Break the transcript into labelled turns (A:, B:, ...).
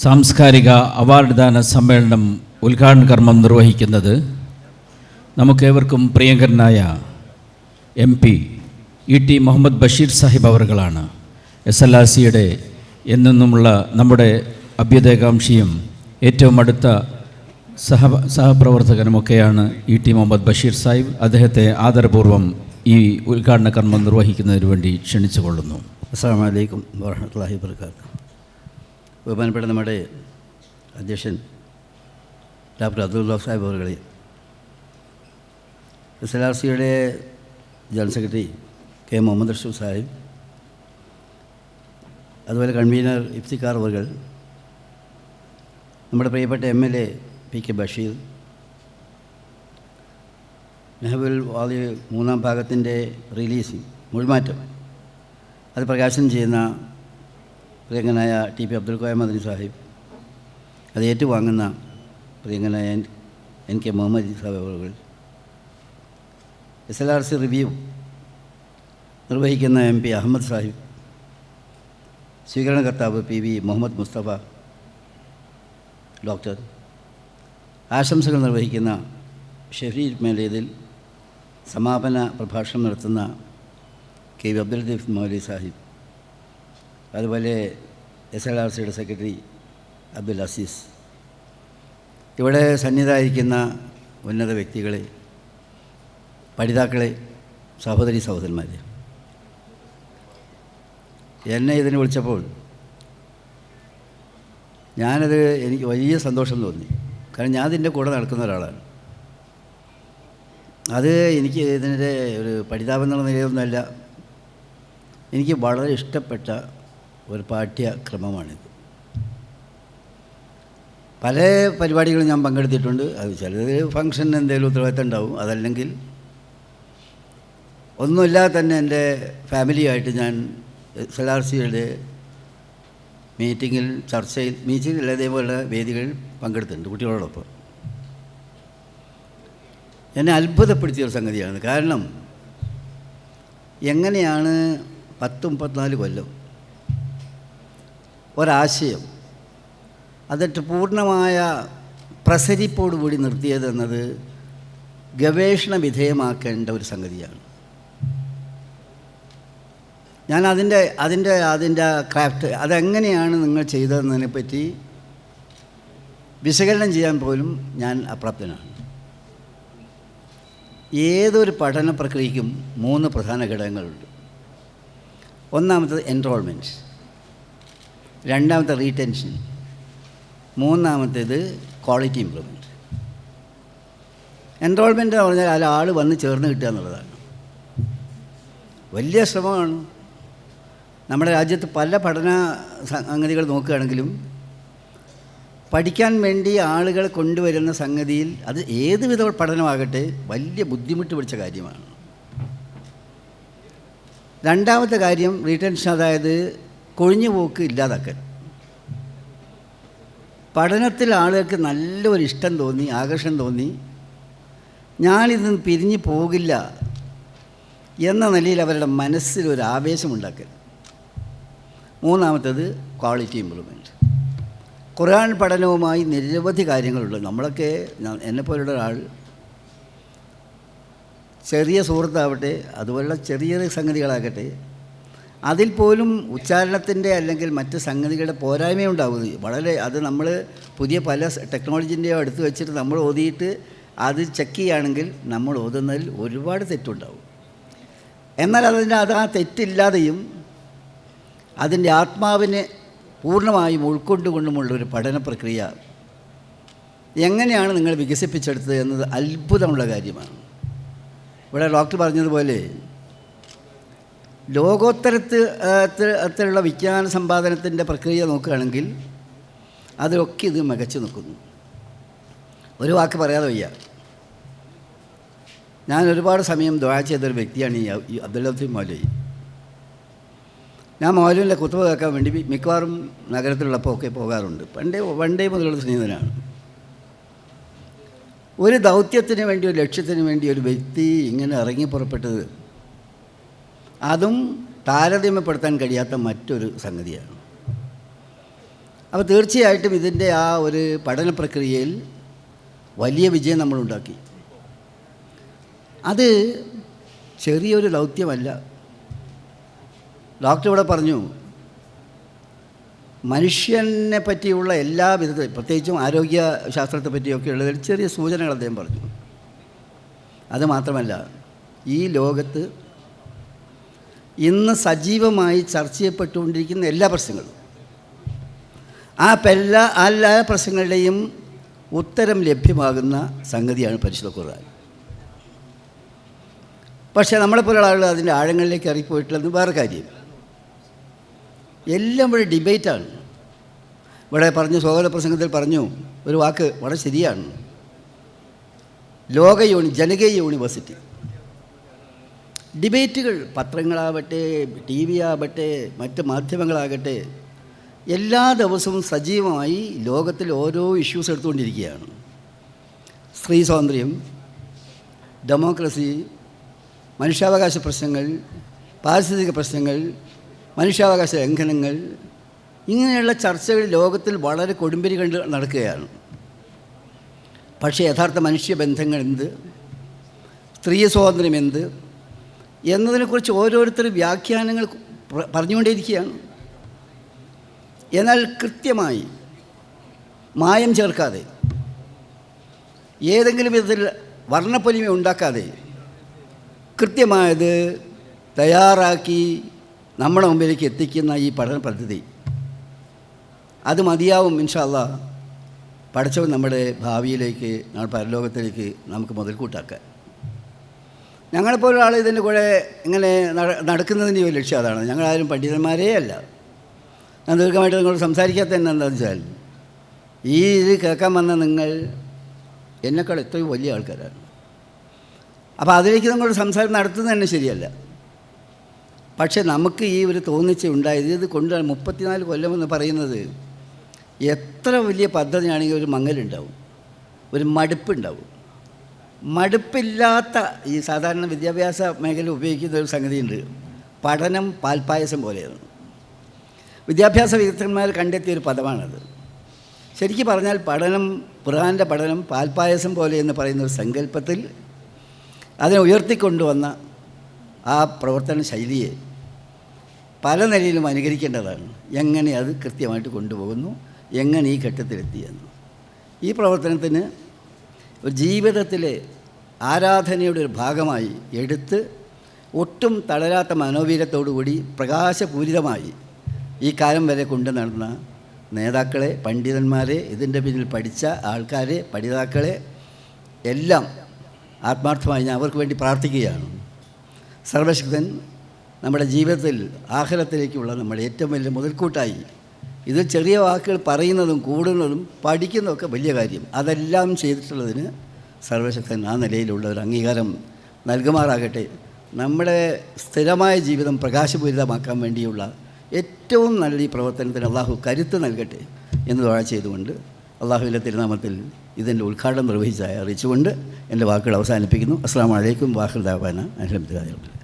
A: സാംസ്കാരിക അവാർഡ് ദാന സമ്മേളനം ഉദ്ഘാടന കർമ്മം നിർവഹിക്കുന്നത് നമുക്കേവർക്കും പ്രിയങ്കരനായ M P E T Muhammad Basheer Sahib അവറുകളാണ്. S L R സിയുടെ എന്നെന്നുമുള്ള നമ്മുടെ അഭ്യുദയകാംക്ഷിയും ഏറ്റവും അടുത്ത സഹ സഹപ്രവർത്തകനുമൊക്കെയാണ് ഇ ടി മുഹമ്മദ് ബഷീർ സാഹിബ്. അദ്ദേഹത്തെ ആദരപൂർവം ഈ ഉദ്ഘാടന കർമ്മം നിർവഹിക്കുന്നതിന് വേണ്ടി ക്ഷണിച്ചുകൊള്ളുന്നു.
B: അസ്സാം വലൈക്കും വാഹമത്തല്ലാഹി വർക്കാത്ത ബഹുമാനപ്പെട്ട നമ്മുടെ അധ്യക്ഷൻ ഡോക്ടർ അബ്ദുള്ള സാഹിബ് അവർകളെ എസ് എൽ ആർ സിയുടെ general secretary K Muhammad Rashu Sahib അതുപോലെ കൺവീനർ ഇഫ്തിക്കാർ അവർകൾ നമ്മുടെ പ്രിയപ്പെട്ട M L A P K Basheer നെഹബുൽ വാലി മൂന്നാം ഭാഗത്തിന്റെ റിലീസിംഗ് മുഴുമാറ്റം അത് പ്രകാശനം ചെയ്യുന്ന പ്രിയങ്കനായ ടി പി അബ്ദുൽ കോയ മദനി സാഹിബ്. അത് ഏറ്റുവാങ്ങുന്ന പ്രിയങ്കനായ എൻ കെ മുഹമ്മദ് സാഹിബ് അവറുകൾ. S L R C review നിർവഹിക്കുന്ന M P Ahmed Sahib സ്വീകരണകർത്താവ് P V Muhammad Musthafa doctor ആശംസകൾ നിർവഹിക്കുന്ന ഷെഫീർ മേലേതിൽ സമാപന പ്രഭാഷണം നടത്തുന്ന കെ വി അബ്ദുൽ ദീഫ് മൗലി സാഹിബ്. അതുപോലെ എസ് എൽ ആർ സിയുടെ സെക്രട്ടറി അബ്ദുൽ അസീസ്. ഇവിടെ സന്നിധായിരിക്കുന്ന ഉന്നത വ്യക്തികളെ പഠിതാക്കളെ സഹോദരി സഹോദരന്മാരെ. എന്നെ ഇതിന് വിളിച്ചപ്പോൾ ഞാനത് എനിക്ക് വലിയ സന്തോഷം തോന്നി. കാരണം ഞാൻ ഇതിന്റെ കൂടെ നടക്കുന്ന ഒരാളാണ്. അത് എനിക്ക് ഇതിന്റെ ഒരു പഠിതാപം എന്നുള്ള നിലയൊന്നുമല്ല. എനിക്ക് വളരെ ഇഷ്ടപ്പെട്ട ഒരു പാഠ്യക്രമമാണിത്. പല പരിപാടികളും ഞാൻ പങ്കെടുത്തിട്ടുണ്ട്. അത് ചിലത് ഫംഗ്ഷന് എന്തെങ്കിലും ഉത്തരവാദിത്തം ഉണ്ടാവും. അതല്ലെങ്കിൽ ഒന്നുമില്ലാതെ തന്നെ എന്റെ ഫാമിലിയായിട്ട് ഞാൻ എസ് എൽ ആർ സിയുടെ മീറ്റിങ്ങിൽ ചർച്ചയിൽ മീറ്റിങ്ങിൽ അതേപോലെ വേദികളിൽ പങ്കെടുത്തിട്ടുണ്ട് കുട്ടികളോടൊപ്പം. എന്നെ അത്ഭുതപ്പെടുത്തിയ ഒരു സംഗതിയാണ്. കാരണം എങ്ങനെയാണ് പത്ത് മുപ്പത്തിനാല് കൊല്ലം ഒരാശയം. അതിട്ട് പൂർണമായ പ്രസരിപ്പോടുകൂടി നിർത്തിയതെന്നത് ഗവേഷണ വിധേയമാക്കേണ്ട ഒരു സംഗതിയാണ്. ഞാൻ അതിന്റെ അതിന്റെ അതിന്റെ ക്രാഫ്റ്റ് അതെങ്ങനെയാണ് നിങ്ങൾ ചെയ്തതെന്നതിനെ പറ്റി വിശകലനം ചെയ്യാൻ പോലും ഞാൻ അപ്രാപ്തനാണ്. ഏതൊരു പഠന പ്രക്രിയയ്ക്കും മൂന്ന് പ്രധാന ഘടകങ്ങളുണ്ട്. ഒന്നാമത്തത് എൻറോൾമെന്റ് രണ്ടാമത്തെ റീടെൻഷൻ മൂന്നാമത്തേത് ക്വാളിറ്റി ഇമ്പ്രൂവ്മെന്റ് എൻറോൾമെന്റ് എന്ന് പറഞ്ഞാൽ അതിൽ ആൾ വന്ന് ചേർന്ന് കിട്ടുക എന്നുള്ളതാണ്. വലിയ ശ്രമമാണ്. നമ്മുടെ രാജ്യത്ത് പല പഠന സംഗതികൾ നോക്കുകയാണെങ്കിലും പഠിക്കാൻ വേണ്ടി ആളുകൾ കൊണ്ടുവരുന്ന സംഗതിയിൽ അത് ഏതുവിധ പഠനമാകട്ടെ വലിയ ബുദ്ധിമുട്ട് പിടിച്ച കാര്യമാണ്. രണ്ടാമത്തെ കാര്യം റീടെൻഷൻ അതായത് കൊഴിഞ്ഞു പോക്ക് ഇല്ലാതാക്കൽ പഠനത്തിൽ ആളുകൾക്ക് നല്ലൊരു ഇഷ്ടം തോന്നി ആകർഷണം തോന്നി ഞാനിത് പിരിഞ്ഞു പോകില്ല എന്ന നിലയിൽ അവരുടെ മനസ്സിൽ ഒരു ആവേശമുണ്ടാക്കൽ മൂന്നാമത്തേത് ക്വാളിറ്റി ഇമ്പ്രൂവ്മെന്റ് ഖുർആൻ പഠനവുമായി നിരവധി കാര്യങ്ങളുണ്ട്. നമ്മളൊക്കെ എന്നെപ്പോലുള്ള ഒരാൾ ചെറിയ സുഹൃത്താവട്ടെ അതുപോലുള്ള ചെറിയ ചെറിയ സംഗതികളാകട്ടെ അതിൽ പോലും ഉച്ചാരണത്തിന്റെ അല്ലെങ്കിൽ മറ്റ് സംഗതികളുടെ പോരായ്മയുണ്ടാകുന്നത് വളരെ അത് നമ്മൾ പുതിയ പല ടെക്നോളജിന്റെയോ എടുത്തു വെച്ചിട്ട് നമ്മൾ ഓതിയിട്ട് അത് ചെക്ക് ചെയ്യുകയാണെങ്കിൽ നമ്മൾ ഓതുന്നതിൽ ഒരുപാട് തെറ്റുണ്ടാവും. എന്നാൽ അതിന്റെ അത് ആ തെറ്റില്ലാതെയും അതിന്റെ ആത്മാവിനെ പൂർണമായും ഉൾക്കൊണ്ടുകൊണ്ടുമുള്ള ഒരു പഠന പ്രക്രിയ എങ്ങനെയാണ് നിങ്ങൾ വികസിപ്പിച്ചെടുത്തത് എന്നത് അത്ഭുതമുള്ള കാര്യമാണ്. ഇവിടെ ഡോക്ടർ പറഞ്ഞതുപോലെ ലോകോത്തരത്ത് അത്തരത്തിലുള്ള വിജ്ഞാന സമ്പാദനത്തിന്റെ പ്രക്രിയ നോക്കുകയാണെങ്കിൽ അതിലൊക്കെ ഇത് മികച്ചു നിൽക്കുന്നു. ഒരു വാക്ക് പറയാതെ വയ്യ. ഞാൻ ഒരുപാട് സമയം ദ്വാ ചെയ്തൊരു വ്യക്തിയാണ് ഈ അബ്ദുല്ലാഫി മൗലവി. ഞാൻ മൗലവിന്റെ കുത്തുവ കേൾക്കാൻ വേണ്ടി മിക്കവാറും നഗരത്തിലുള്ളപ്പോൾ ഒക്കെ പോകാറുണ്ട്. പണ്ടേ വണ്ടേ മുതലുള്ള സ്നേഹിതനാണ്. ഒരു ദൗത്യത്തിന് വേണ്ടി ഒരു ലക്ഷ്യത്തിന് വേണ്ടി ഒരു വ്യക്തി ഇങ്ങനെ ഇറങ്ങി പുറപ്പെട്ടത് അതും താരതമ്യപ്പെടുത്താൻ കഴിയാത്ത മറ്റൊരു സംഗതിയാണ്. അപ്പോൾ തീർച്ചയായിട്ടും ഇതിന്റെ ആ ഒരു പഠന പ്രക്രിയയിൽ വലിയ വിജയം നമ്മളുണ്ടാക്കി അത് ചെറിയൊരു ദൗത്യമല്ല. ഡോക്ടർ ഇവിടെ പറഞ്ഞു മനുഷ്യനെ പറ്റിയുള്ള എല്ലാ വിധത്തിൽ പ്രത്യേകിച്ചും ആരോഗ്യ ശാസ്ത്രത്തെ പറ്റിയൊക്കെ ഉള്ളതിൽ ചെറിയ സൂചനകൾ അദ്ദേഹം പറഞ്ഞു. അത് മാത്രമല്ല ഈ ലോകത്ത് ഇന്ന് സജീവമായി ചർച്ച ചെയ്യപ്പെട്ടുകൊണ്ടിരിക്കുന്ന എല്ലാ പ്രശ്നങ്ങളും. ആ എല്ലാ എല്ലാ പ്രശ്നങ്ങളുടെയും ഉത്തരം ലഭ്യമാകുന്ന സംഗതിയാണ് പരിശുദ്ധ ഖുർആൻ. പക്ഷേ നമ്മളെപ്പോലുള്ള ആളുകൾ അതിന്റെ ആഴങ്ങളിലേക്ക് ഇറങ്ങിപ്പോയിട്ടുള്ളത് വേറെ കാര്യം. എല്ലാം ഇവിടെ ഡിബേറ്റാണ്. ഇവിടെ പറഞ്ഞു സ്വകാര്യ പ്രസംഗത്തിൽ പറഞ്ഞു ഒരു വാക്ക് വളരെ ശരിയാണ്. ലോക യൂണി ജനകീയ യൂണിവേഴ്സിറ്റി. ഡിബേറ്റുകൾ പത്രങ്ങളാവട്ടെ ടി വി ആവട്ടെ മറ്റ് മാധ്യമങ്ങളാകട്ടെ എല്ലാ ദിവസവും സജീവമായി ലോകത്തിൽ ഓരോ ഇഷ്യൂസ് എടുത്തുകൊണ്ടിരിക്കുകയാണ്. സ്ത്രീ സ്വാതന്ത്ര്യം ഡെമോക്രസി മനുഷ്യാവകാശ പ്രശ്നങ്ങൾ പാരിസ്ഥിതിക പ്രശ്നങ്ങൾ മനുഷ്യാവകാശ ലംഘനങ്ങൾ ഇങ്ങനെയുള്ള ചർച്ചകൾ ലോകത്തിൽ വളരെ കൊടുമ്പിരി കണ്ട് നടക്കുകയാണ്. പക്ഷേ യഥാർത്ഥ മനുഷ്യബന്ധങ്ങൾ എന്ത്? സ്ത്രീ സ്വാതന്ത്ര്യം എന്ത്? എന്നതിനെക്കുറിച്ച് ഓരോരുത്തർ വ്യാഖ്യാനങ്ങൾ പറഞ്ഞുകൊണ്ടേയിരിക്കുകയാണ്. എന്നാൽ കൃത്യമായി മായം ചേർക്കാതെ ഏതെങ്കിലും വിധത്തിൽ വർണപ്പൊലിമ ഉണ്ടാക്കാതെ കൃത്യമായത് തയ്യാറാക്കി നമ്മുടെ മുമ്പിലേക്ക് എത്തിക്കുന്ന ഈ പഠന പദ്ധതി. അത് മതിയാവും ഇൻഷാല്ല പഠിച്ചവൻ നമ്മുടെ ഭാവിയിലേക്ക് നമ്മുടെ പരലോകത്തിലേക്ക് നമുക്ക് മുതൽക്കൂട്ടാക്കാൻ. ഞങ്ങളെപ്പോലെ ആൾ ഇതിന്റെ കൂടെ ഇങ്ങനെ നട- നടക്കുന്നതിന്റെ ഒരു ലക്ഷ്യം അതാണ്. ഞങ്ങളാരും പണ്ഡിതന്മാരേ അല്ല. ഞാൻ ദീർഘമായിട്ട് നിങ്ങളോട് സംസാരിക്കാത്ത തന്നെ എന്താണെന്ന് വെച്ചാൽ ഈ ഇത് കേൾക്കാൻ വന്ന നിങ്ങൾ എന്നെക്കാൾ എത്രയും വലിയ ആൾക്കാരാണ്. അപ്പോൾ അതിലേക്ക് നിങ്ങളോട് സംസാരം നടത്തുന്നത് തന്നെ ശരിയല്ല. പക്ഷേ നമുക്ക് ഈ ഒരു തോന്നിച്ച ഉണ്ടായത് ഇത് കൊണ്ട് മുപ്പത്തിനാല് കൊല്ലമെന്ന് പറയുന്നത് എത്ര വലിയ പദ്ധതിയാണെങ്കിൽ ഒരു മങ്ങലുണ്ടാവും. ഒരു മടുപ്പുണ്ടാവും. മടുപ്പില്ലാത്ത ഈ സാധാരണ വിദ്യാഭ്യാസ മേഖല ഉപയോഗിക്കുന്ന ഒരു സംഗതിയുണ്ട്. പഠനം പാൽപ്പായസം പോലെയാണ്. വിദ്യാഭ്യാസ വിദഗ്ധന്മാർ കണ്ടെത്തിയൊരു പദമാണത്. ശരിക്കും പറഞ്ഞാൽ പഠനം ഖുർആാന്റെ പഠനം പാൽപ്പായസം പോലെ എന്ന് പറയുന്ന ഒരു സങ്കല്പത്തിൽ അതിനെ ഉയർത്തിക്കൊണ്ടുവന്ന ആ പ്രവർത്തന ശൈലിയെ പല നിലയിലും അനുകരിക്കേണ്ടതാണ്. എങ്ങനെ അത് കൃത്യമായിട്ട് കൊണ്ടുപോകുന്നു? എങ്ങനെ ഈ ഘട്ടത്തിലെത്തിയെന്ന്. ഈ പ്രവർത്തനത്തിന് ജീവിതത്തിലെ ആരാധനയുടെ ഒരു ഭാഗമായി എടുത്ത് ഒട്ടും തളരാത്ത മനോവീര്യത്തോടുകൂടി പ്രകാശപൂരിതമായി ഈ കാലം വരെ കൊണ്ടു നടന്ന നേതാക്കളെ പണ്ഡിതന്മാരെ ഇതിന്റെ പിന്നിൽ പഠിച്ച ആൾക്കാരെ പഠിതാക്കളെ എല്ലാം ആത്മാർത്ഥമായി ഞാൻ അവർക്ക് വേണ്ടി പ്രാർത്ഥിക്കുകയാണ്. സർവശക്തൻ നമ്മുടെ ജീവിതത്തിൽ ആഹ്ലത്തിലേക്കുള്ള നമ്മുടെ ഏറ്റവും വലിയ മുതൽക്കൂട്ടായി ഇത് ചെറിയ വാക്കുകൾ പറയുന്നതും കൂടുന്നതും പഠിക്കുന്നതൊക്കെ വലിയ കാര്യം. അതെല്ലാം ചെയ്തിട്ടുള്ളതിന് സർവശക്തൻ ആ നിലയിലുള്ള ഒരു അംഗീകാരം നൽകുമാറാകട്ടെ. നമ്മുടെ സ്ഥിരമായ ജീവിതം പ്രകാശപൂരിതമാക്കാൻ വേണ്ടിയുള്ള ഏറ്റവും നല്ല ഈ പ്രവർത്തനത്തിന് അള്ളാഹു കരുത്ത് നൽകട്ടെ എന്ന് ദുആ ചെയ്തുകൊണ്ട് അള്ളാഹുവിന്റെ തിരുനാമത്തിൽ ഇതിന്റെ ഉദ്ഘാടനം നിർവഹിച്ചായി അറിയിച്ചുകൊണ്ട് എന്റെ വാക്കുകൾ അവസാനിപ്പിക്കുന്നു. അസ്സാം വലൈക്കും വാഹുദാബാന അലഹമ്മദ്